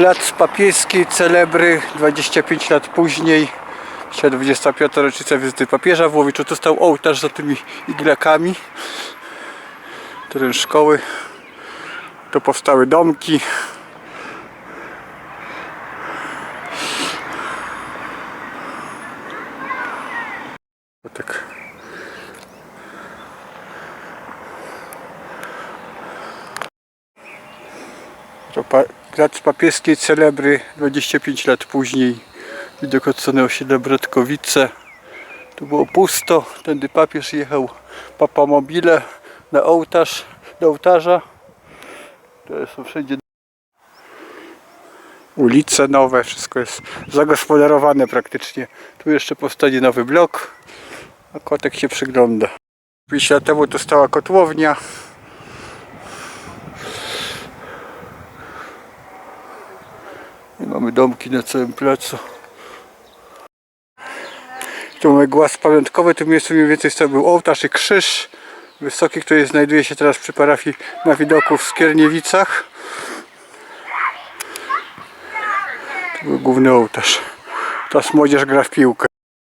Plac Papieski, celebry 25 lat później. Dzisiaj 25. rocznica wizyty papieża w Łowiczu. Tu stał ołtarz za tymi iglakami. Teren szkoły. Tu powstały domki. To pa, plac papieskiej celebry 25 lat później. Widok od strony osiedla Bratkowice. Tu było pusto. Tędy papież jechał papamobile na ołtarz, do ołtarza. To są wszędzie ulice nowe, wszystko jest zagospodarowane praktycznie. Tu jeszcze powstanie nowy blok, a kotek się przygląda. 5 lat temu tu stała kotłownia. I mamy domki na całym placu. Tu mamy głaz pamiątkowy, tym miejscu mniej więcej stał był ołtarz i krzyż wysoki, który znajduje się teraz przy parafii na widoku w Skierniewicach. Tu był główny ołtarz. Teraz młodzież gra w piłkę.